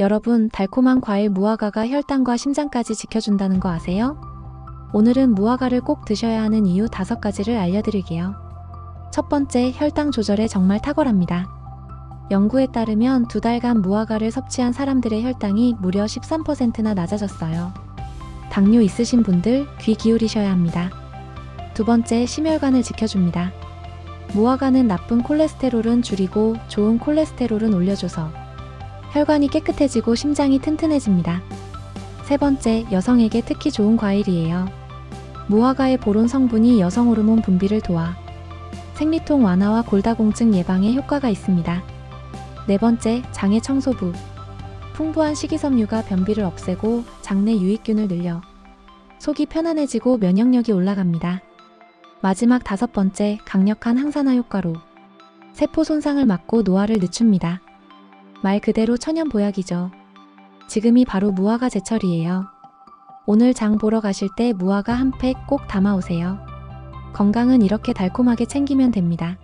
여러분, 달콤한 과일 무화과가 혈당과 심장까지 지켜준다는 거 아세요? 오늘은 무화과를 꼭 드셔야 하는 이유 다섯 가지를 알려드릴게요. 첫 번째, 혈당 조절에 정말 탁월합니다. 연구에 따르면 두 달간 무화과를 섭취한 사람들의 혈당이 무려 13%나 낮아졌어요. 당뇨 있으신 분들 귀 기울이셔야 합니다. 두 번째, 심혈관을 지켜줍니다. 무화과는 나쁜 콜레스테롤은 줄이고 좋은 콜레스테롤은 올려줘서 혈관이 깨끗해지고 심장이 튼튼해집니다. 세 번째, 여성에게 특히 좋은 과일이에요. 무화과의 보론 성분이 여성 호르몬 분비를 도와 생리통 완화와 골다공증 예방에 효과가 있습니다. 네 번째, 장의 청소부. 풍부한 식이섬유가 변비를 없애고 장내 유익균을 늘려 속이 편안해지고 면역력이 올라갑니다. 마지막 다섯 번째, 강력한 항산화 효과로 세포 손상을 막고 노화를 늦춥니다. 말 그대로 천연 보약이죠. 지금이 바로 무화과 제철이에요. 오늘 장 보러 가실 때 무화과 한 팩 꼭 담아오세요. 건강은 이렇게 달콤하게 챙기면 됩니다.